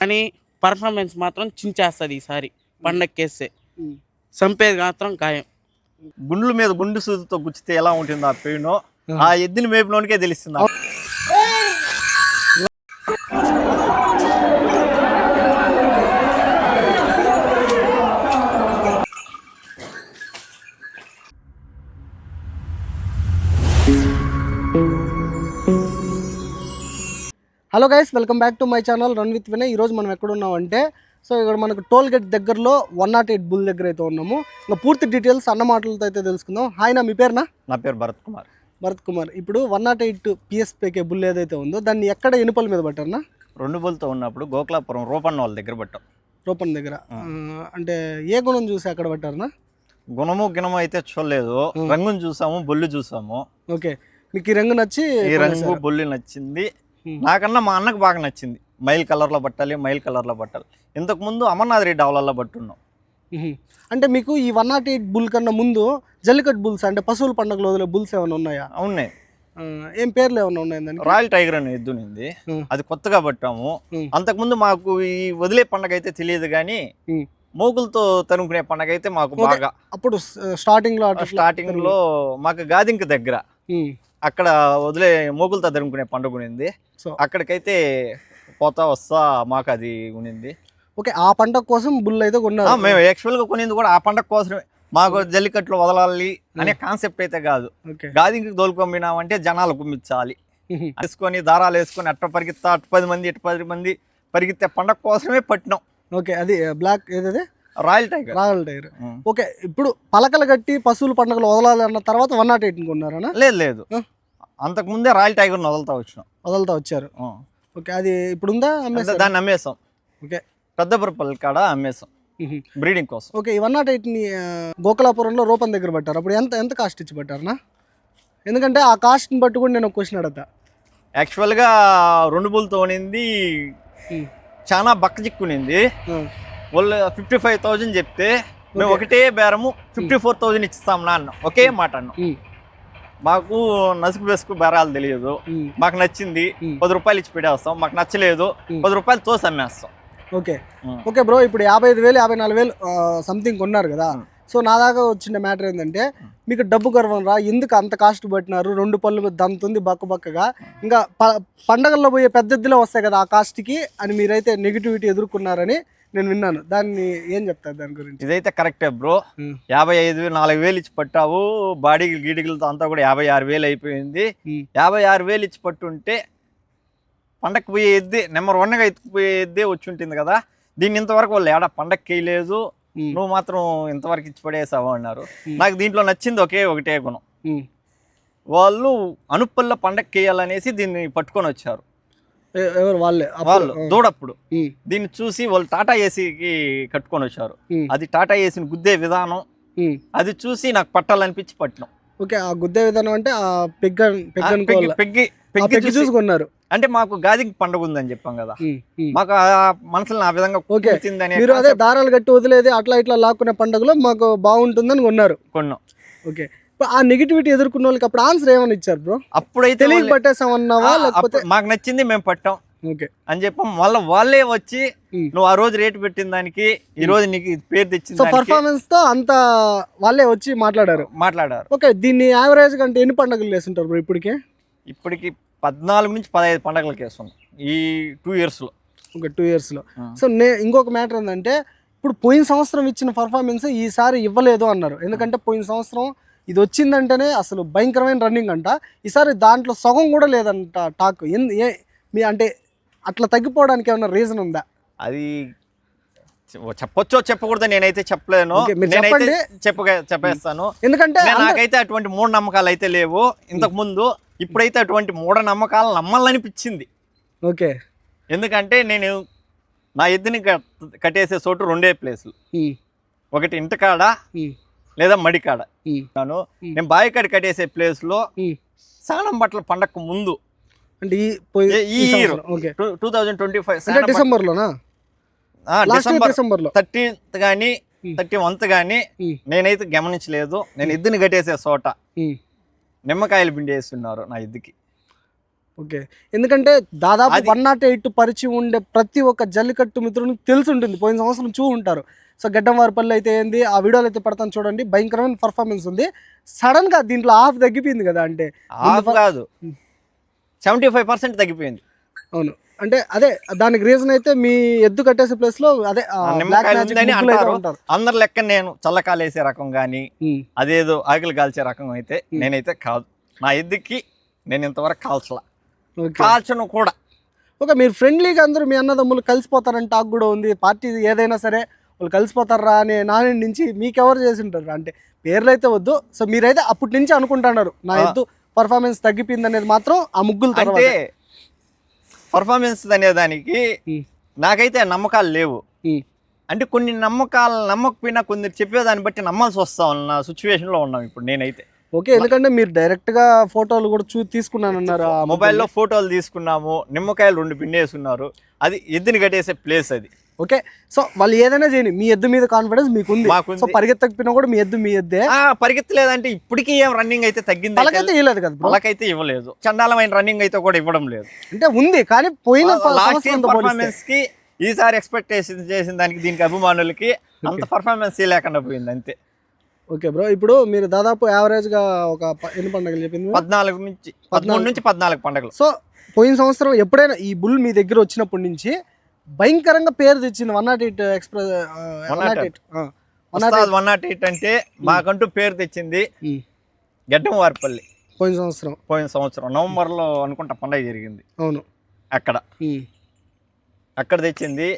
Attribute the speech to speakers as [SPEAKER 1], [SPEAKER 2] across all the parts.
[SPEAKER 1] కానీ పర్ఫార్మెన్స్ మాత్రం చించేస్తుంది ఈసారి పండక్కేస్తే చంపేది మాత్రం ఖాయం.
[SPEAKER 2] గుండ్ల మీద గుండు సూదితో గుచ్చితే ఎలా ఉంటుంది ఆ పెయిన్ ఆ ఎద్దుని మేపులోనికే తెలుస్తుంది
[SPEAKER 3] hello guys welcome back to my channel run with Vinay ఈరోజు మనం ఎక్కడ ఉన్నామంటే సో ఇక్కడ మనకు టోల్ గేట్ దగ్గరలో వన్ నాట్ ఎయిట్ బుల్ దగ్గర అయితే ఉన్నాము. ఇంకా పూర్తి డీటెయిల్స్ అన్న మాటలతో అయితే తెలుసుకుందాం. హాయ్ నా మీ పేరునా?
[SPEAKER 2] నా పేరు భరత్ కుమార్.
[SPEAKER 3] భరత్ కుమార్. ఇప్పుడు one nought eight P S P K bull ఏదైతే ఉందో దాన్ని ఎక్కడ ఎనుపల మీద పట్టారనా
[SPEAKER 2] రెండు బుల్తో ఉన్నప్పుడు గోకులాపురం రూపన్న వాళ్ళ దగ్గర పట్టాం.
[SPEAKER 3] రూపన్ దగ్గర. అంటే ఏ గుణం చూసి అక్కడ పట్టారనా
[SPEAKER 2] గుణము గిణము అయితే చూడలేదు. రంగుని చూసాము బొల్లు చూసాము.
[SPEAKER 3] ఓకే. మీకు ఈ రంగు నచ్చి
[SPEAKER 2] ఈ రంగు. బొల్లి నచ్చింది. నాకన్నా మా అన్నకు బాగా నచ్చింది మైల్ కలర్లో పట్టాలి మైల్ కలర్లో పట్టాలి ఇంతకు ముందు అమర్నాథ్ రెడ్డి ఆవులలో పట్టున్నాం.
[SPEAKER 3] అంటే మీకు ఈ వన్ నాట్ ఎయిట్ బుల్ కన్నా ముందు జల్లికట్ బుల్స్ అంటే పశువుల పండుగలో వదిలే బుల్స్ ఏమైనా ఉన్నాయా ఆ, ఏం పేర్లు ఏమైనా ఉన్నాయి దానికి
[SPEAKER 2] రాయల్ టైగర్ అని ఎద్దునింది
[SPEAKER 3] ఉం.
[SPEAKER 2] అది కొత్తగా పట్టాము. అంతకుముందు మాకు ఈ వదిలే పండగ అయితే తెలియదు కానీ. మోగులతో తరుముకునే పండగ అయితే మాకు. బాగా
[SPEAKER 3] అప్పుడు
[SPEAKER 2] స్టార్టింగ్లో స్టార్టింగ్లో మాకు గాదింక దగ్గర. అక్కడ వదిలే మోగులతో తరుముకునే పండుగ ఉనింది
[SPEAKER 3] సో
[SPEAKER 2] అక్కడికైతే పోతా వస్తా మాకు అది ఉనింది
[SPEAKER 3] ఓకే ఆ పంట కోసం బుల్ అయితే
[SPEAKER 2] ఆ,
[SPEAKER 3] కొన్నారు
[SPEAKER 2] మేము యాక్చువల్గా కొనింది కూడా ఆ పండగ కోసమే. మాకు జల్లికట్లు వదలాలి అనే కాన్సెప్ట్ అయితే కాదు.
[SPEAKER 3] ఓకే.
[SPEAKER 2] గాదింకి దోలుకొమ్మినామంటే జనాలు కుమ్మించాలి. వేసుకొని దారాలు వేసుకొని అట్ట పరిగెత్తా అటు పది మంది ఇటు పది మంది పరిగెత్తే పండగ కోసమే పట్టినాం.
[SPEAKER 3] ఓకే అది బ్లాక్ ఏదది?
[SPEAKER 2] Royal tiger.
[SPEAKER 3] రాయల్
[SPEAKER 2] ఉం.
[SPEAKER 3] ఓకే ఇప్పుడు పలకలు కట్టి పశువుల పండుగలు వదలాలి అన్న తర్వాత వన్ నాట్ ఎయిట్
[SPEAKER 2] లేదు లేదు.
[SPEAKER 3] ఆ?
[SPEAKER 2] అంతకు ముందే రాయల్ టైగర్ వదులుతా వచ్చినాం.
[SPEAKER 3] వదలతా వచ్చారు. ఓకే అది ఇప్పుడు ఉందా?
[SPEAKER 2] దాన్ని అమ్మేసాం
[SPEAKER 3] ఓకే.
[SPEAKER 2] పెద్దపురపల్లి కాడ అమ్మేసాం. బ్రీడింగ్ కోసం.
[SPEAKER 3] ఓకే ఈ వన్ నాట్ ఎయిట్ని గోకులాపురంలో రూపం దగ్గర పట్టారు. అప్పుడు ఎంత ఎంత కాస్ట్ ఇచ్చి పట్టారనా? ఎందుకంటే ఆ కాస్ట్ని బట్టి కూడా నేను ఒక క్వశ్చన్ అడతా
[SPEAKER 2] యాక్చువల్గా రెండు బుల్తో. చాలా బక్క చిక్కునింది. వాళ్ళు ఫిఫ్టీ ఫైవ్ థౌజండ్ చెప్తే మేము. ఒకటే బేరము ఫిఫ్టీ ఫోర్ థౌజండ్ ఇస్తాం నా అన్నాం ఒకే మాట అన్నాం. మాకు నసుకు బెసుకు బేరాలు తెలియదు. మాకు నచ్చింది. పది రూపాయలు ఇచ్చి పెట్టేస్తాం మాకు నచ్చలేదు. పది రూపాయలు తోసి అమ్మేస్తాం
[SPEAKER 3] ఓకే. ఓకే బ్రో ఇప్పుడు యాభై ఐదు వేలు యాభై నాలుగు వేలు సంథింగ్ కొన్నారు కదా. సో నా దాకా వచ్చిన మ్యాటర్ ఏంటంటే మీకు డబ్బు గర్వం రా ఎందుకు అంత కాస్ట్ పెట్టినారు రెండు పళ్ళు దంతుంది బక్క బక్కగా ఇంకా ప పండగల్లో పోయే పెద్ద ఎద్దులో వస్తాయి కదా ఆ కాస్ట్కి అని మీరైతే నెగిటివిటీ ఎదుర్కొన్నారని నేను విన్నాను దాన్ని ఏం చెప్తారు దాని గురించి
[SPEAKER 2] ఇదైతే కరెక్టే బ్రో. యాభై ఐదు వేలు నాలుగు వేలు ఇచ్చి పట్టావు బాడీ గీడికలతో అంతా కూడా యాభై ఆరు వేలు అయిపోయింది. యాభై ఆరు వేలు ఇచ్చి పట్టుంటే పండక్కి పోయే ఎద్దే నెంబర్ వన్గా ఎత్తుకుపోయే ఎద్దే వచ్చి ఉంటుంది కదా దీన్ని ఇంతవరకు వాళ్ళు ఏడా పండక్కి వేయలేదు. నువ్వు మాత్రం ఇంతవరకు ఇచ్చి పడేసావు అన్నారు. నాకు దీంట్లో నచ్చింది ఒకే ఒకటే గుణం. వాళ్ళు అనుప్పల్లో పండక్కి వేయాలనేసి దీన్ని పట్టుకొని వచ్చారు
[SPEAKER 3] ఎవరు వాళ్ళే
[SPEAKER 2] వాళ్ళు. దూడప్పుడు. దీన్ని చూసి వాళ్ళు టాటా ఏసీకి కట్టుకొని వచ్చారు. అది టాటా ఏసీని గుద్దే విధానం. అది చూసి నాకు పట్టాలనిపించి పట్టినాం
[SPEAKER 3] ఓకే ఆ గుద్దే విధానం అంటే ఆ పెగ్గన్
[SPEAKER 2] ఆ,
[SPEAKER 3] పెగ్గన్
[SPEAKER 2] పెగ్గి. పెగ్గి పెగ్గి
[SPEAKER 3] పెగ్గి
[SPEAKER 2] చూసి
[SPEAKER 3] చూసి కొన్నారు
[SPEAKER 2] అంటే మాకు గాదికి పండుగ ఉందని చెప్పాం కదా. మాకు ఆ మనసులో ఆ విధంగా
[SPEAKER 3] మీరు అదే దారాలు కట్టి వదిలేది అట్లా ఇట్లా లాక్కునే పండుగలో మాకు బాగుంటుందని కొన్నారు
[SPEAKER 2] కొన్నాం
[SPEAKER 3] ఓకే ఆ నెగిటివిటీ ఎదుర్కొన్న వాళ్ళకి అప్పుడు ఆన్సర్ ఏమని ఇచ్చారు బ్రో
[SPEAKER 2] అప్పుడైతే
[SPEAKER 3] తెలియక పట్టేసామన్నావా లేకపోతే
[SPEAKER 2] మాకు నచ్చింది మేము పట్టాం.
[SPEAKER 3] ఓకే.
[SPEAKER 2] అని చెప్పాం మళ్ళీ వాళ్ళే వచ్చి. నువ్వు ఆ రోజు రేటు పెట్టిన దానికి ఈ రోజు నీకు పేరు తెచ్చిన
[SPEAKER 3] సో పర్ఫార్మెన్స్తో అంత వాళ్ళే వచ్చి మాట్లాడారు.
[SPEAKER 2] మాట్లాడారు.
[SPEAKER 3] ఓకే దీన్ని యావరేజ్ కంటే ఎన్ని పండుగలు వేస్తుంటారు బ్రో ఇప్పటికే?
[SPEAKER 2] ఇప్పటికి పద్నాలుగు నుంచి పదహైదు పండగలకి వేస్తున్నాం ఈ టూ ఇయర్స్లో.
[SPEAKER 3] ఒక టూ ఇయర్స్లో.
[SPEAKER 2] ఆ.
[SPEAKER 3] సో నే ఇంకొక మ్యాటర్ ఏంటంటే ఇప్పుడు పోయిన సంవత్సరం ఇచ్చిన పర్ఫార్మెన్స్ ఈసారి ఇవ్వలేదు అన్నారు. ఎందుకంటే పోయిన సంవత్సరం ఇది వచ్చిందంటేనే అసలు భయంకరమైన రన్నింగ్ అంట. ఈసారి దాంట్లో సగం కూడా లేదంట టాక్. ఏ మీ అంటే అట్లా తగ్గిపోవడానికి ఏమైనా రీజన్ ఉందా?
[SPEAKER 2] అది చెప్పొచ్చో చెప్పకూడదో నేనైతే చెప్పలేను. నేనైతే. చెప్ప చెప్పేస్తాను.
[SPEAKER 3] ఎందుకంటే
[SPEAKER 2] నాకైతే అటువంటి మూఢ నమ్మకాలు అయితే లేవు. ఇంతకు ముందు ఇప్పుడైతే అటువంటి మూఢ నమ్మకాలు నమ్మాలనిపించింది.
[SPEAKER 3] ఓకే.
[SPEAKER 2] ఎందుకంటే నేను నా ఎద్దుని కట్- కట్టేసే చోటు రెండే ప్లేసులు ఒకటి ఇంటికాడ లేదా మడికాడ. నేను. నేను బావికాడ కట్టేసే ప్లేస్లో
[SPEAKER 3] ఉమ్.
[SPEAKER 2] సానం బట్టల పండగకు ముందు.
[SPEAKER 3] అంటే ఈ okay.
[SPEAKER 2] Two thousand twenty five
[SPEAKER 3] December లోనా ఇయర్ డిసెంబర్లో
[SPEAKER 2] థర్టీన్త్ కానీ. థర్టీ వన్త్ కానీ. నేనైతే గమనించలేదు. నేను ఎద్దుని కట్టేసే చోట. నిమ్మకాయలు పిండి వేస్తున్నారు నా ఎద్దుకి
[SPEAKER 3] ఓకే. ఎందుకంటే దాదాపు వన్ నాట్ ఎయిట్ పరిచయం ఉండే ప్రతి ఒక్క జల్లికట్టు మిత్రునికి తెలిసి ఉంటుంది. పోయిన సంవత్సరం చూ ఉంటారు సో గడ్డం వారిపల్లి అయితే ఏంది ఆ వీడియోలు అయితే పడతాను చూడండి. భయంకరమైన పర్ఫార్మెన్స్ ఉంది. సడన్గా దీంట్లో ఆఫ్ తగ్గిపోయింది కదా అంటే.
[SPEAKER 2] ఆఫ్ కాదు. సెవెంటీ ఫైవ్ పర్సెంట్ తగ్గిపోయింది.
[SPEAKER 3] అవును. అంటే అదే దానికి రీజన్ అయితే మీ ఎద్దు కట్టేసే ప్లేస్లో అదే
[SPEAKER 2] అందరి లెక్క నేను చల్లకాలేసే రకం కానీ అదేదో ఆకులు కాల్చే రకం అయితే. నేనైతే కాదు నా ఎద్దుకి నేను ఇంతవరకు కాల్చలా. కాల్చను కూడా.
[SPEAKER 3] ఓకే మీరు ఫ్రెండ్లీగా అందరూ మీ అన్నదమ్ములు కలిసిపోతారని టాక్ కూడా ఉంది. పార్టీ ఏదైనా సరే వాళ్ళు కలిసిపోతారా అని నాని నుంచి మీకెవరు చేసి ఉంటారు అంటే పేర్లు అయితే వద్దు. సో మీరైతే అప్పటి నుంచి అనుకుంటున్నారు. నా. ఎద్దు పర్ఫార్మెన్స్ తగ్గిపోయింది అనేది మాత్రం ఆ ముగ్గులు
[SPEAKER 2] అంటే పర్ఫార్మెన్స్ అనే దానికి నాకైతే నమ్మకాలు లేవు. అంటే కొన్ని నమ్మకాలు నమ్మకపోయినా కొందరు చెప్పేదాన్ని బట్టి నమ్మాల్సి వస్తా ఉన్న సిచ్యువేషన్లో ఉన్నాం ఇప్పుడు నేనైతే.
[SPEAKER 3] ఓకే ఎందుకంటే మీరు డైరెక్ట్గా ఫోటోలు కూడా చూ తీసుకున్నానన్నారు
[SPEAKER 2] మొబైల్లో ఫోటోలు తీసుకున్నాము నిమ్మకాయలు రెండు పిండేసుకున్నారు అది ఎద్దుని కట్టేసే ప్లేస్ అది.
[SPEAKER 3] ఓకే సో వాళ్ళు ఏదైనా చేయని మీ ఎద్దు మీద కాన్ఫిడెన్స్ మీకు ఉంది. సో పరిగెత్తకపోయినా కూడా మీ ఎద్దు మీ ఎద్దే.
[SPEAKER 2] పరిగెత్తలేదంటే ఇప్పటికీ ఏం రన్నింగ్ అయితే తగ్గింది
[SPEAKER 3] వాళ్ళకైతే ఇవ్వలేదు కదా
[SPEAKER 2] వాళ్ళకైతే ఇవ్వలేదు. చండాలమైన రన్నింగ్ అయితే కూడా ఇవ్వడం లేదు.
[SPEAKER 3] అంటే ఉంది కానీ పోయిన.
[SPEAKER 2] పర్ఫార్మెన్స్కి ఈసారి ఎక్స్పెక్టేషన్ చేసిన దానికి దీనికి అభిమానులకి అంత పర్ఫార్మెన్స్ లేకుండా పోయింది అంతే.
[SPEAKER 3] ఓకే బ్రో ఇప్పుడు మీరు దాదాపు యావరేజ్గా ఒక ఎన్ని పండుగలు చెప్పింది?
[SPEAKER 2] పద్నాలుగు నుంచి పదమూడు నుంచి పద్నాలుగు పండుగలు.
[SPEAKER 3] సో పోయిన సంవత్సరం ఎప్పుడైనా ఈ బుల్ మీ దగ్గర వచ్చినప్పటి నుంచి భయంకరంగా పేరు తెచ్చింది one nought eight express one nought eight. One nought
[SPEAKER 2] eight. అంటే మాకంటూ పేరు తెచ్చింది గడ్డం వారిపల్లి.
[SPEAKER 3] పోయిన సంవత్సరం.
[SPEAKER 2] పోయిన సంవత్సరం నవంబర్లో అనుకుంటా పండగ జరిగింది.
[SPEAKER 3] అవును.
[SPEAKER 2] అక్కడ. అక్కడ తెచ్చింది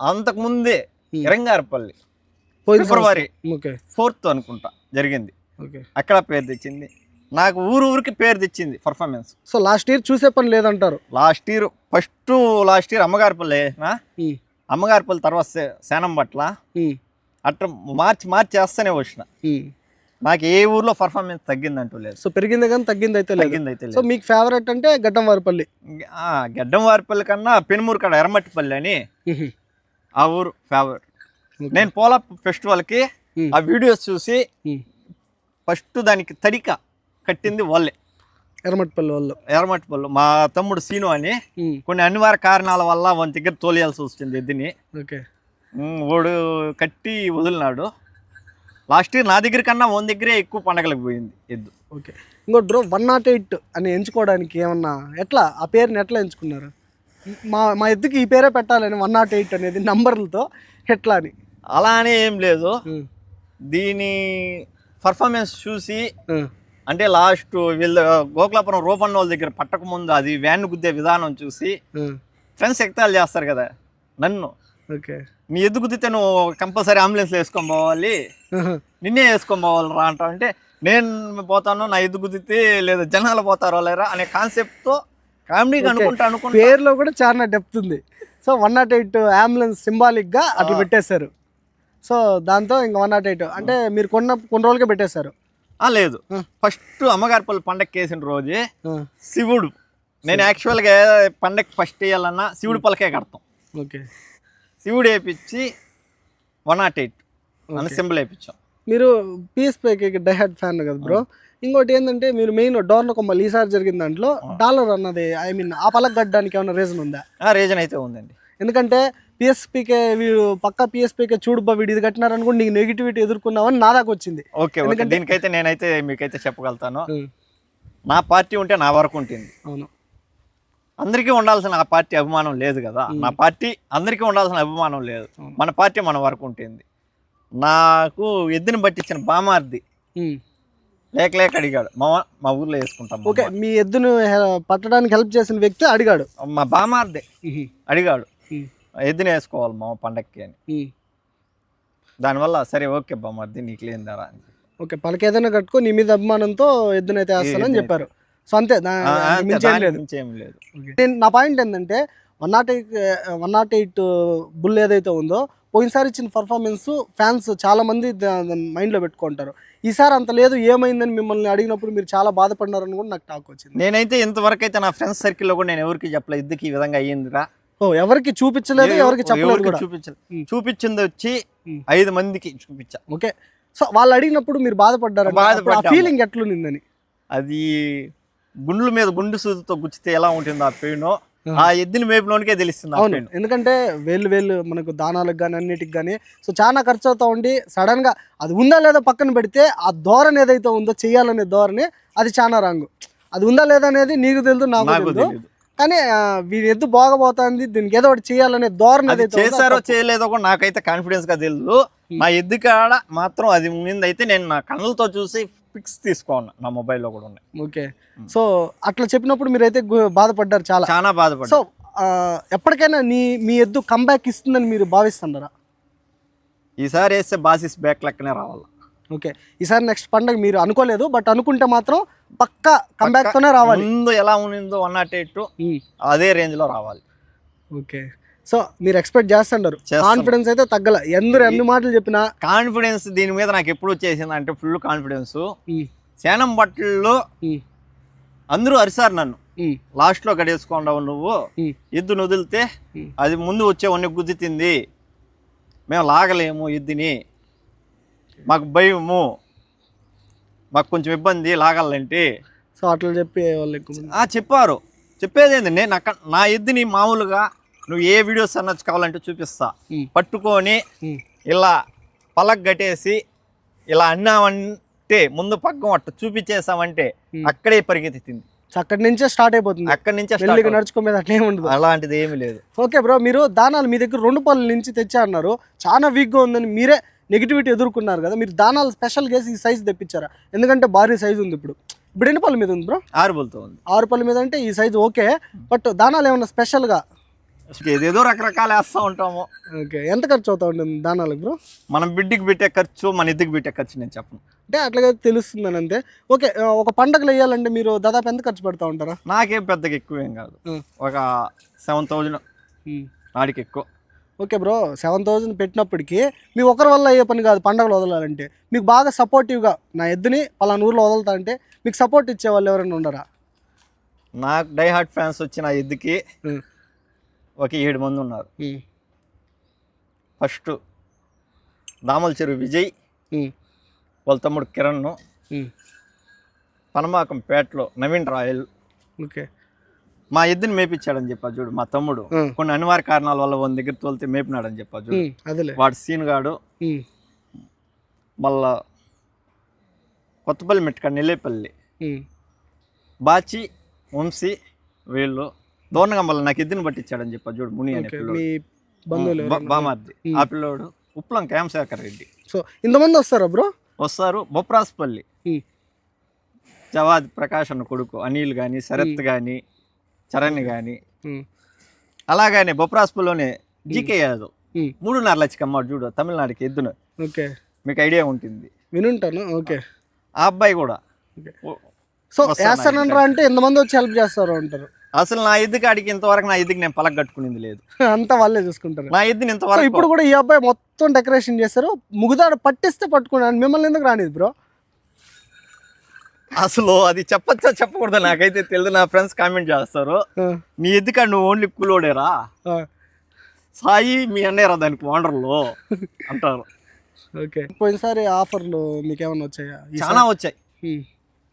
[SPEAKER 2] అంతకుముందే. ఇరంగారపల్లి ఫిబ్రవరి ఫోర్త్ అనుకుంటా జరిగింది.
[SPEAKER 3] ఓకే.
[SPEAKER 2] అక్కడ పేరు తెచ్చింది. నాకు ఊరు ఊరికి పేరు తెచ్చింది పర్ఫార్మెన్స్.
[SPEAKER 3] సో లాస్ట్ ఇయర్ చూసే పని లేదంటారు?
[SPEAKER 2] Last year first last year Ammagaripalli వేసిన
[SPEAKER 3] ఉమ్,
[SPEAKER 2] అమ్మగారిపల్లి తర్వాత సేనం పట్ల అట్లా మార్చి మార్చి చేస్తూనే వచ్చిన. నాకు ఏ ఊర్లో పర్ఫార్మెన్స్ తగ్గిందంటూ లేదు.
[SPEAKER 3] సో పెరిగింది కానీ తగ్గింది అయితే
[SPEAKER 2] తగ్గింది అయితే
[SPEAKER 3] సో మీకు ఫేవరెట్ అంటే గడ్డం వారిపల్లి
[SPEAKER 2] గడ్డం వారిపల్లి కన్నా పెనుమూరు కాడ ఎర్రమట్టిపల్లి అని ఆ ఊరు ఫేవరెట్. నేను పోలా ఫెస్టివల్కి
[SPEAKER 3] ఉమ్,
[SPEAKER 2] ఆ వీడియోస్ చూసి
[SPEAKER 3] ఉమ్.
[SPEAKER 2] ఫస్ట్ దానికి తడిక కట్టింది వాళ్ళే.
[SPEAKER 3] ఎర్రమట్టిపల్లి వాళ్ళు.
[SPEAKER 2] ఎర్రమట్టిపల్లి. మా తమ్ముడు సీను అని
[SPEAKER 3] ఉమ్,
[SPEAKER 2] కొన్ని అనివార్య కారణాల వల్ల వాళ్ళ దగ్గర తోలియాల్సి వచ్చింది ఎద్దుని.
[SPEAKER 3] ఓకే.
[SPEAKER 2] వాడు కట్టి వదిలినాడు. లాస్ట్ ఇయర్ నా దగ్గర కన్నా వన్ దగ్గరే ఎక్కువ పండగలకు పోయింది ఎద్దు.
[SPEAKER 3] ఓకే. ఇంకోటి బ్రో వన్ నాట్ ఎయిట్ అని ఎంచుకోవడానికి ఏమన్నా ఎట్లా? ఆ పేరుని ఎట్లా ఎంచుకున్నారు? మా మా ఎద్దుకి ఈ పేరే పెట్టాలని వన్ నాట్ ఎయిట్ అనేది నంబర్లతో ఎట్లా అని?
[SPEAKER 2] అలా అని ఏం లేదు. దీని పర్ఫార్మెన్స్ చూసి అంటే లాస్ట్ వీళ్ళ గోకులాపురం రూపన్న వాళ్ళ దగ్గర పట్టక ముందు అది వ్యాన్ గుద్దే విధానం చూసి ఫ్రెండ్స్ ఎక్తాలు చేస్తారు కదా నన్ను.
[SPEAKER 3] ఓకే.
[SPEAKER 2] నీ ఎద్దు గుద్దితే నువ్వు కంపల్సరీ అంబులెన్స్లో వేసుకొని పోవాలి. నిన్నే వేసుకొని పోవాలి రా అంటావు అంటే నేను పోతాను నా ఎద్దు గుద్దితే లేదా జనాలు పోతారో లేరా అనే కాన్సెప్ట్తో కామెడీగా
[SPEAKER 3] Okay.
[SPEAKER 2] అనుకుంటా అనుకుంటా.
[SPEAKER 3] పేరులో కూడా చాలా డెప్త్ ఉంది. So one nought eight ambulance సింబాలిక్గా అట్లా. పెట్టేశారు. సో దాంతో ఇంకా వన్ నాట్ ఎయిట్ అంటే మీరు కొన్న కొన్ని రోజులకే పెట్టేశారు.
[SPEAKER 2] ఆ, లేదు. ఫస్ట్ అమ్మగారిపల్లి పండగ వేసిన రోజే శివుడు. నేను యాక్చువల్గా పండగ ఫస్ట్ వేయాలన్నా శివుడు పలకే కడతాం.
[SPEAKER 3] ఓకే.
[SPEAKER 2] శివుడు వేయించి వన్ నాట్ ఎయిట్ అని. సింబల్ వేయించాం
[SPEAKER 3] మీరు పిఎస్పీకి డైహాడ్ ఫ్యాన్ కదా బ్రో ఇంకోటి ఏంటంటే మీరు మెయిన్ డోర్న కొమ్మలు ఈసారి జరిగిన దాంట్లో. డాలర్ అన్నది ఐ మీన్ ఆ పలక గడ్డానికి ఏమైనా రీజన్ ఉందా?
[SPEAKER 2] రీజన్ అయితే ఉందండి.
[SPEAKER 3] ఎందుకంటే పిఎస్పీకే వీడు పక్క పిఎస్పీకే చూడుబా వీడు ఇది కట్టినారని కూడా నీకు నెగిటివిటీ ఎదుర్కొన్నావని నా దాకా వచ్చింది.
[SPEAKER 2] Okay okay. దీనికైతే నేనైతే మీకైతే చెప్పగలుగుతాను. నా పార్టీ ఉంటే నా వరకు ఉంటుంది.
[SPEAKER 3] అవును.
[SPEAKER 2] అందరికీ ఉండాల్సిన ఆ పార్టీ అభిమానం లేదు కదా. నా పార్టీ అందరికీ ఉండాల్సిన అభిమానం లేదు. మన పార్టీ మన వరకు ఉంటుంది. నాకు ఎద్దుని పట్టించిన బామార్ది. లేక లేక అడిగాడు. మా మా ఊర్లో వేసుకుంటాం
[SPEAKER 3] ఓకే మీ ఎద్దును పట్టడానికి హెల్ప్ చేసిన వ్యక్తి అడిగాడు.
[SPEAKER 2] మా బామార్దే అడిగాడు. ఎద్దుని వేసుకోవాలి మా పండక్కి అని. దానివల్ల సరే ఓకే బామార్ది నీకు లేని ధర అని.
[SPEAKER 3] ఓకే పలక ఏదైనా కట్టుకో నీ మీద అభిమానంతో ఎద్దునైతే వేస్తానని. చెప్పారు. సో అంతే లేదు. నా పాయింట్ ఏంటంటే one nought eight one nought eight bull ఏదైతే ఉందో పోయినసారి ఇచ్చిన పర్ఫార్మెన్స్ ఫ్యాన్స్ చాలా మంది మైండ్లో పెట్టుకుంటారు. ఈసారి అంత లేదు ఏమైందని మిమ్మల్ని అడిగినప్పుడు మీరు చాలా బాధపడినారని కూడా నాకు టాక్ వచ్చింది.
[SPEAKER 2] నేనైతే ఇంతవరకు అయితే నా ఫ్రెండ్స్ సర్కిల్లో కూడా నేను ఎవరికి చెప్పలేదు ఇద్దరికి ఈ విధంగా అయ్యిందిరా.
[SPEAKER 3] ఓ ఎవరికి చూపించలేదు ఎవరికి చెప్పలేదు కూడా.
[SPEAKER 2] చూపించలేదు. చూపించింది వచ్చి. ఐదు మందికి చూపించా.
[SPEAKER 3] ఓకే. సో వాళ్ళు అడిగినప్పుడు మీరు బాధపడ్డారు. ఫీలింగ్ ఎట్లుందని
[SPEAKER 2] అది గుండ్ల మీద గుండు సూదితో గుచ్చితే ఎలా ఉంటుంది ఆ పెయిన్ ఆ. ఎద్దుని మేపులోనికే తెలుస్తుంది
[SPEAKER 3] అవును. ఎందుకంటే వేలు వేలు మనకు దానాలకు కానీ అన్నిటికి కానీ సో చాలా ఖర్చు అవుతా ఉండి సడన్గా అది ఉందా లేదా పక్కన పెడితే ఆ ధోరణి ఏదైతే ఉందో చెయ్యాలనే ధోరణి అది చాలా రాంగు అది ఉందా లేదా అనేది నీకు తెలుసు నాకు
[SPEAKER 2] తెలియదు
[SPEAKER 3] కానీ వీరి ఎద్దు బాగపోతుంది దీనికి ఏదో ఒకటి చేయాలనే ధోరణి
[SPEAKER 2] చేశారో చేయలేదో కూడా నాకైతే కాన్ఫిడెన్స్గా తెలియదు నా ఎద్దు కాడ మాత్రం అది అయితే నేను నా కళ్ళతో చూసి పిక్స్ తీసుకోను నా మొబైల్లో కూడా ఉన్నాయి.
[SPEAKER 3] ఓకే. సో అట్లా చెప్పినప్పుడు మీరైతే గు- బాధపడ్డారు చాలా.
[SPEAKER 2] చాలా బాధపడ్డా
[SPEAKER 3] సో ఎప్పటికైనా నీ మీ ఎద్దు కంబ్యాక్ ఇస్తుందని మీరు భావిస్తున్నారా?
[SPEAKER 2] ఈసారి వేస్తే బాసిస్ బ్యాక్ లెక్కనే రావాలి?
[SPEAKER 3] ఓకే. ఈసారి నెక్స్ట్ పండగ మీరు అనుకోలేదు బట్ అనుకుంటే మాత్రం పక్కా కంబ్యాక్ తోనే రావాలి.
[SPEAKER 2] ముందు ఎలా ఉండిందో వన్ నాట్ ఎయిట్. అదే రేంజ్లో రావాలి.
[SPEAKER 3] ఓకే. సో మీరు ఎక్స్పెక్ట్
[SPEAKER 2] చేస్తాను.
[SPEAKER 3] కాన్ఫిడెన్స్ అయితే తగ్గల. ఎందరు ఎన్ని మాటలు చెప్పినా?
[SPEAKER 2] కాన్ఫిడెన్స్ దీని మీద నాకు ఎప్పుడు వచ్చేసింది అంటే ఫుల్ కాన్ఫిడెన్స్ శానం బట్టల్లో అందరూ అరిసారు నన్ను.
[SPEAKER 3] ఉమ్,
[SPEAKER 2] లాస్ట్లో గడేసుకున్నావు నువ్వు.
[SPEAKER 3] ఉమ్,
[SPEAKER 2] ఎద్దును వదిలితే. అది ముందు వచ్చే వన్నీ గుద్దుతుంది మేము లాగలేము ఎద్దుని. మాకు భయము. మాకు కొంచెం ఇబ్బంది లాగాలంటే
[SPEAKER 3] సో అట్లా చెప్పి వాళ్ళు ఎక్కువ మంది.
[SPEAKER 2] ఆ చెప్పారు. చెప్పేది ఏంటండి నా నా ఎద్దుని మామూలుగా నువ్వు ఏ వీడియోస్ అనొచ్చు కావాలంటే చూపిస్తా. పట్టుకొని ఇలా పలక్ కట్టేసి ఇలా అన్నామంటే ముందు పక్కం అట్ట చూపించేసామంటే. అక్కడే పరిగెత్తింది.
[SPEAKER 3] అక్కడి నుంచే స్టార్ట్ అయిపోతుంది.
[SPEAKER 2] అక్కడి నుంచే అవుతుంది.
[SPEAKER 3] నడుచుకోమేది అట్లా ఉండదు.
[SPEAKER 2] అలాంటిది ఏమీ లేదు.
[SPEAKER 3] ఓకే బ్రో మీరు దానాలు మీ దగ్గర రెండు పళ్ళ నుంచి తెచ్చా అన్నారు చాలా వీక్గా ఉందని మీరే నెగిటివిటీ ఎదుర్కొన్నారు కదా మీరు దానాలు స్పెషల్ చేసి ఈ సైజ్ తెప్పించారా? ఎందుకంటే భారీ సైజ్ ఉంది ఇప్పుడు. ఇప్పుడు ఎన్ని పళ్ళ మీద ఉంది బ్రో
[SPEAKER 2] ఆరుబులతో ఉంది.
[SPEAKER 3] ఆరు పళ్ళ మీద అంటే ఈ సైజ్ ఓకే బట్ దానాలు ఏమన్నా స్పెషల్గా
[SPEAKER 2] ఏదేదో రకరకాలు వేస్తూ ఉంటాము.
[SPEAKER 3] ఓకే ఎంత ఖర్చు అవుతా ఉంటుంది దానాలకు బ్రో
[SPEAKER 2] మనం బిడ్డికి పెట్టే ఖర్చు మన ఎద్దుకి పెట్టే ఖర్చు నేను చెప్పను.
[SPEAKER 3] అంటే అట్లాగే తెలుస్తుందని అంతే. ఓకే ఒక పండగలు వేయాలంటే మీరు దాదాపు ఎంత ఖర్చు పెడతా ఉంటారా?
[SPEAKER 2] నాకేం పెద్దగా ఎక్కువేం కాదు. ఒక సెవెన్ థౌజండ్ నాడికి ఎక్కువ.
[SPEAKER 3] ఓకే బ్రో సెవెన్ థౌజండ్ పెట్టినప్పటికీ మీ ఒకరి వల్ల అయ్యే పని కాదు పండగలు వదలాలంటే. మీకు బాగా సపోర్టివ్గా నా ఎద్దుని పలానా ఊర్లో వదులుతా అంటే మీకు సపోర్ట్ ఇచ్చే వాళ్ళు ఎవరైనా ఉండరా?
[SPEAKER 2] నాకు డై హార్ట్ ఫ్యాన్స్ వచ్చిన ఎద్దుకి ఒక ఏడు మంది ఉన్నారు. ఫస్ట్ దామల చెరువు విజయ్ వాళ్ళ తమ్ముడు కిరణ్ పనమాకం పేటలో నవీన్ రాయల్
[SPEAKER 3] ఓకే.
[SPEAKER 2] మా ఎద్దుని మేపించాడని చెప్పా చూడు మా తమ్ముడు. కొన్ని అనివార్య కారణాల వల్ల వాళ్ళ దగ్గర తోలితే మేపినాడని చెప్పా చూడు. వాడు సీనుగాడు.
[SPEAKER 3] ఉమ్,
[SPEAKER 2] మళ్ళా కొత్తపల్లి మెట్టుకాడ నెల్లేపల్లి. బాచి వంశీ వీళ్ళు దూరంగా మళ్ళీ నాకు ఎద్దుని పట్టించాడని చెప్పా చూడు ముని అనే పిల్లోడు. బామార్ది. ఆ పిల్లోడు ఉప్పలం కేమశేఖర్ రెడ్డి.
[SPEAKER 3] సో ఇంతమంది వస్తారా బ్రో?
[SPEAKER 2] వస్తారు. బొప్రాస్పల్లి. జవాద్ ప్రకాష్ అన్న కొడుకు అనిల్ కానీ శరత్ కానీ చరణ్ కానీ అలాగనే బొప్రాస్పల్లిలోనే జీకే యాదవ్. మూడున్నర లక్షకమ్మ చూడు తమిళనాడుకి ఎద్దును.
[SPEAKER 3] ఓకే.
[SPEAKER 2] మీకు ఐడియా ఉంటుంది.
[SPEAKER 3] వినుంటాను ఓకే.
[SPEAKER 2] ఆ అబ్బాయి కూడా.
[SPEAKER 3] సో
[SPEAKER 2] వస్తాను
[SPEAKER 3] వేస్తానరా అంటే ఎంతమంది వచ్చి హెల్ప్ చేస్తారు అంటారు.
[SPEAKER 2] అసలు నా ఎద్దుకి అడిగి ఇంతవరకు నా ఎద్దుకి నేను పలక కట్టుకునేది లేదు.
[SPEAKER 3] అంతా వాళ్ళే చూసుకుంటారు.
[SPEAKER 2] నా ఎద్దుని ఇంతవరకు
[SPEAKER 3] ఇప్పుడు కూడా ఈ అబ్బాయి మొత్తం డెకరేషన్ చేస్తారు ముగుదాడు పట్టిస్తే పట్టుకున్నాను మిమ్మల్ని ఎందుకు రానిది బ్రో?
[SPEAKER 2] అసలు అది చెప్పచ్చా చెప్పకూడదు? నాకైతే తెలియదు నా ఫ్రెండ్స్ కామెంట్ చేస్తారు. నీ ఎద్దుకా నువ్వు ఓన్లీ కూలోడేరా సాయి మీ అన్నయ్యరా దానికి ఓనర్లో అంటారు.
[SPEAKER 3] ఓకే. పోయినసారి ఆఫర్లు మీకు ఏమైనా వచ్చాయా?
[SPEAKER 2] చాలా వచ్చాయి.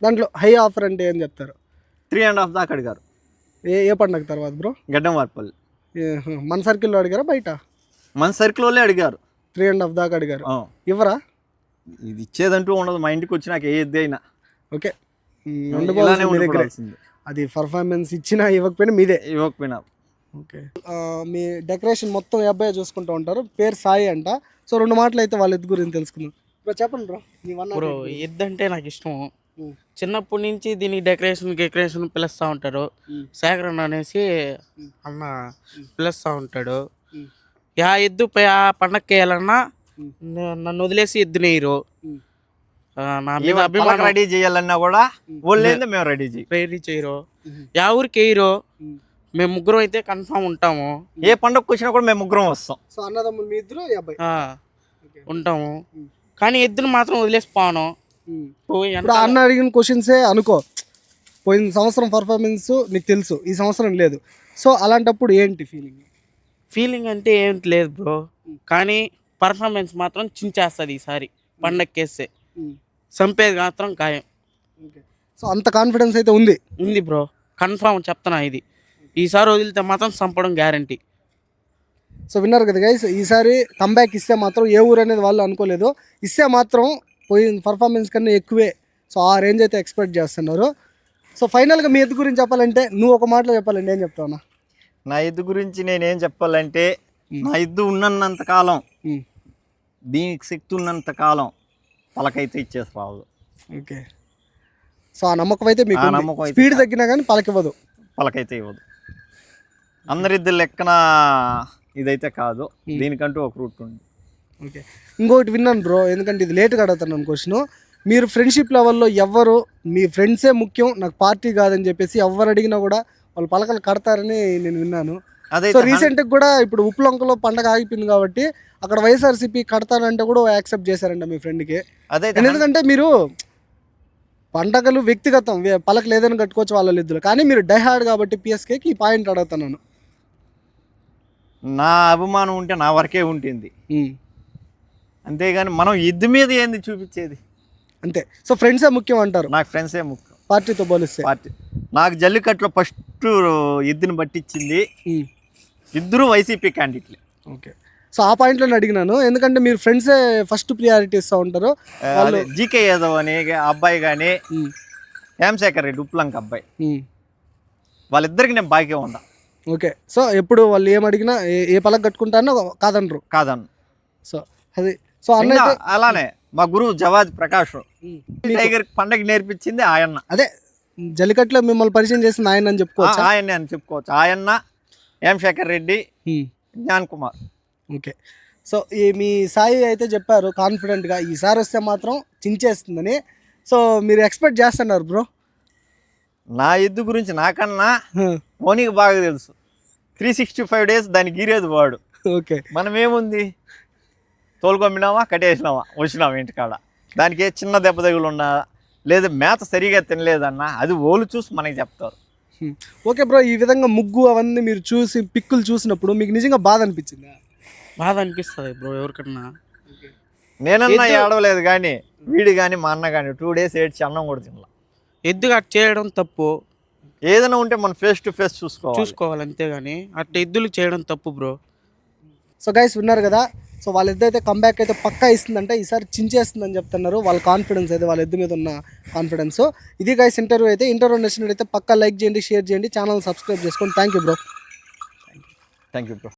[SPEAKER 3] దాంట్లో హై ఆఫర్ అంటే ఏం చెప్తారు?
[SPEAKER 2] త్రీ అండ్ హాఫ్ దాకా అడిగారు.
[SPEAKER 3] ఏ ఏ పండగ తర్వాత బ్రో?
[SPEAKER 2] గడ్డం వార్పల్లి.
[SPEAKER 3] మన సర్కిల్లో అడిగారా బయట?
[SPEAKER 2] మన సర్కిల్ వాళ్ళే అడిగారు.
[SPEAKER 3] త్రీ అండ్ హాఫ్ దాకా అడిగారు. ఇవ్వరా?
[SPEAKER 2] ఇది ఇచ్చేదంటూ ఉండదు. మా ఇంటికి వచ్చి నాకు ఏ ఎద్దు అయినా.
[SPEAKER 3] ఓకే. అది పర్ఫార్మెన్స్ ఇచ్చినా ఇవ్వకపోయినా మీదే.
[SPEAKER 2] ఇవ్వకపోయినా.
[SPEAKER 3] ఓకే. మీ డెకరేషన్ మొత్తం ఈ అబ్బాయి చూసుకుంటూ ఉంటారు. పేరు సాయి అంట. సో రెండు మాటలు అయితే వాళ్ళ ఇద్దరు గురించి తెలుసుకుందాం. బ్రో చెప్పండి బ్రో. మీ వన్
[SPEAKER 1] బ్రో ఎద్దు అంటే నాకు ఇష్టం. చిన్నప్పటి నుంచి దీనికి డెకరేషన్ డెకరేషన్ పిలుస్తూ ఉంటారు. అన్న అనేసి. అన్న పిలుస్తూ ఉంటాడు. యా ఎద్దు ఆ పండగకి వేయాలన్నా
[SPEAKER 3] ఉమ్.
[SPEAKER 1] న- నన్ను వదిలేసి ఎద్దు
[SPEAKER 2] రెడీ చేయాలన్నా కూడా వాళ్ళేందో మేము రెడీ చేయి.
[SPEAKER 1] ప్రేరీ చేయరు. యా ఊరికి వేయరు. మేము. ముగ్గురం అయితే కన్ఫామ్ ఉంటాము.
[SPEAKER 2] ఏ పండుగకు వచ్చినా కూడా మేము ముగ్గురం వస్తాం.
[SPEAKER 3] సో అన్నదమ్ములు మీ ఇద్దరు.
[SPEAKER 1] ఉంటాము. కానీ ఎద్దును మాత్రం వదిలేసి పోను.
[SPEAKER 3] ఉమ్.
[SPEAKER 1] పోయి
[SPEAKER 3] ఇప్పుడు ఆ అన్న అడిగిన క్వశ్చన్సే అనుకో. పోయిన సంవత్సరం పర్ఫార్మెన్స్ నీకు తెలుసు. ఈ సంవత్సరం లేదు. సో అలాంటప్పుడు ఏంటి ఫీలింగ్
[SPEAKER 1] ఫీలింగ్ అంటే ఏంటి లేదు బ్రో కానీ పర్ఫార్మెన్స్ మాత్రం చించేస్తుంది ఈసారి. పండక్కేస్తే. చంపేది మాత్రం ఖాయం.
[SPEAKER 3] సో అంత కాన్ఫిడెన్స్ అయితే ఉంది.
[SPEAKER 1] ఉంది బ్రో. కన్ఫామ్ చెప్తున్నా ఇది. ఈసారి వదిలితే మాత్రం చంపడం గ్యారంటీ
[SPEAKER 3] సో విన్నారు కదా గైస్ ఈసారి కంబ్యాక్ ఇస్తే మాత్రం ఏ ఊరు అనేది వాళ్ళు అనుకోలేదు. ఇస్తే మాత్రం పోయిన పర్ఫార్మెన్స్ కన్నా ఎక్కువే. సో ఆ రేంజ్ అయితే ఎక్స్పెక్ట్ చేస్తున్నారు. సో ఫైనల్గా మీ ఎద్దు గురించి చెప్పాలంటే నువ్వు ఒక మాటలో చెప్పాలంటే ఏం చెప్తావునా
[SPEAKER 2] నా ఇద్దు గురించి నేనేం చెప్పాలంటే నా ఇద్దు ఉన్నంత కాలం దీనికి శక్తి ఉన్నంత కాలం పలకైతే ఇచ్చేసి రాదు.
[SPEAKER 3] ఓకే. సో ఆ నమ్మకం అయితే మీకు
[SPEAKER 2] ఆ నమ్మకం అయితే
[SPEAKER 3] స్పీడ్ తగ్గినా కానీ పలకివ్వదు
[SPEAKER 2] పలకైతే ఇవ్వదు. అందరిద్దరు లెక్కన ఇదైతే కాదు. దీనికంటూ ఒక రూట్ ఉంది.
[SPEAKER 3] ఓకే. ఇంకొకటి విన్నాను బ్రో ఎందుకంటే ఇది లేట్గా అడుగుతున్నాను క్వశ్చన్ మీరు ఫ్రెండ్షిప్ లెవెల్లో ఎవరు మీ ఫ్రెండ్సే ముఖ్యం నాకు పార్టీ కాదని చెప్పేసి ఎవరు అడిగినా కూడా వాళ్ళు పలకలు కడతారని నేను విన్నాను. సో రీసెంట్ కూడా ఇప్పుడు ఉప్పులంకలో పండగ ఆగిపోయింది కాబట్టి అక్కడ వైఎస్ఆర్సీపీ కడతానంటే కూడా యాక్సెప్ట్ చేశారంట మీ ఫ్రెండ్కి.
[SPEAKER 2] అదైతే
[SPEAKER 3] ఎందుకంటే మీరు పండగలు వ్యక్తిగతం పలకలు ఏదైనా కట్టుకోవచ్చు వాళ్ళ ఇద్దరు కానీ మీరు డైహార్డ్ కాబట్టి పిఎస్కేకి ఈ పాయింట్ అడుగుతున్నాను
[SPEAKER 2] నా అభిమానం ఉంటే నా వరకే ఉంటుంది అంతేగాని మనం ఎద్దు మీద ఏంది చూపించేది?
[SPEAKER 3] అంతే. సో ఫ్రెండ్సే ముఖ్యం అంటారు.
[SPEAKER 2] నాకు ఫ్రెండ్సే ముఖ్యం.
[SPEAKER 3] పార్టీతో పోలిస్తే.
[SPEAKER 2] పార్టీ. నాకు జల్లికట్టులో ఫస్ట్ ఎద్దుని పట్టించింది. ఇద్దరు వైసీపీ క్యాండిడేట్లే
[SPEAKER 3] ఓకే. సో ఆ పాయింట్లో అడిగినాను. ఎందుకంటే మీరు ఫ్రెండ్సే ఫస్ట్ ప్రియారిటీ ఇస్తూ ఉంటారు. వాళ్ళు
[SPEAKER 2] జీకే యాదవ్ అని అబ్బాయి కానీ హేమశేఖర్ రెడ్డి ఉప్లంక అబ్బాయి. వాళ్ళిద్దరికి నేను బాగా ఉందా
[SPEAKER 3] ఓకే. సో ఎప్పుడు వాళ్ళు ఏం అడిగినా ఏ పలక కట్టుకుంటానో కాదనరు
[SPEAKER 2] కాదన్న
[SPEAKER 3] సో అది సో అన్న
[SPEAKER 2] అలానే మా గురువు జవాద్ ప్రకాష్. టైగర్ పండగ నేర్పించింది ఆయన్న.
[SPEAKER 3] అదే జల్లికట్లో మిమ్మల్ని పరిచయం చేసిన ఆయన అని చెప్పుకోవచ్చు?
[SPEAKER 2] ఆయన్నే అని చెప్పుకోవచ్చు. హేమశేఖర్ రెడ్డి జ్ఞాన్ కుమార్.
[SPEAKER 3] ఓకే. సో ఈ మీ సాయి అయితే చెప్పారు కాన్ఫిడెంట్గా ఈసారి వస్తే మాత్రం చించేస్తుందని. సో మీరు ఎక్స్పెక్ట్ చేస్తున్నారు బ్రో
[SPEAKER 2] నా ఎద్దు గురించి నాకన్నా మోనికి బాగా తెలుసు. త్రీ సిక్స్టీ ఫైవ్ డేస్ దాన్ని గీరేది వాడు.
[SPEAKER 3] ఓకే.
[SPEAKER 2] మనం ఏముంది తోలుకొమ్మినామా కట్టేసినామా వచ్చినామా ఇంటికాడ? దానికి ఏ చిన్న దెబ్బ తగులు ఉన్నా లేదా మేత సరిగా తినలేదన్నా అది ఓలు చూసి మనకి చెప్తారు.
[SPEAKER 3] ఓకే బ్రో ఈ విధంగా ముగ్గు అవన్నీ మీరు చూసి పిక్కులు చూసినప్పుడు మీకు నిజంగా బాధ అనిపించిందా?
[SPEAKER 1] బాధ అనిపిస్తుంది బ్రో ఎవరికన్నా.
[SPEAKER 2] నేనన్నా ఏడవలేదు కానీ వీడు కానీ మా అన్న కానీ టూ డేస్ ఏడ్చి అన్నం కూడా తినలా.
[SPEAKER 1] ఎద్దుగా అట్ట చేయడం తప్పు.
[SPEAKER 2] ఏదైనా ఉంటే మనం ఫేస్ టు ఫేస్ చూసుకోవాలి.
[SPEAKER 1] చూసుకోవాలి అంతేగాని అట్ట ఎద్దులు చేయడం తప్పు బ్రో.
[SPEAKER 3] సో గైస్ విన్నారు కదా? సో వాళ్ళిద్దరు అయితే కంబ్యాక్ అయితే పక్కా ఇస్తుందంటే. ఈసారి చించేస్తుందని చెప్తున్నారు. వాళ్ళ కాన్ఫిడెన్స్ అయితే వాళ్ళ ఎద్దు మీద ఉన్న కాన్ఫిడెన్స్ ఇది గైస్ ఇంటర్వ్యూ అయితే. ఇంటర్వ్యూ నచ్చినట్టయితే పక్కా లైక్ చేయండి షేర్ చేయండి. ఛానల్ సబ్స్క్రైబ్ చేసుకోండి thank you bro
[SPEAKER 2] thank you bro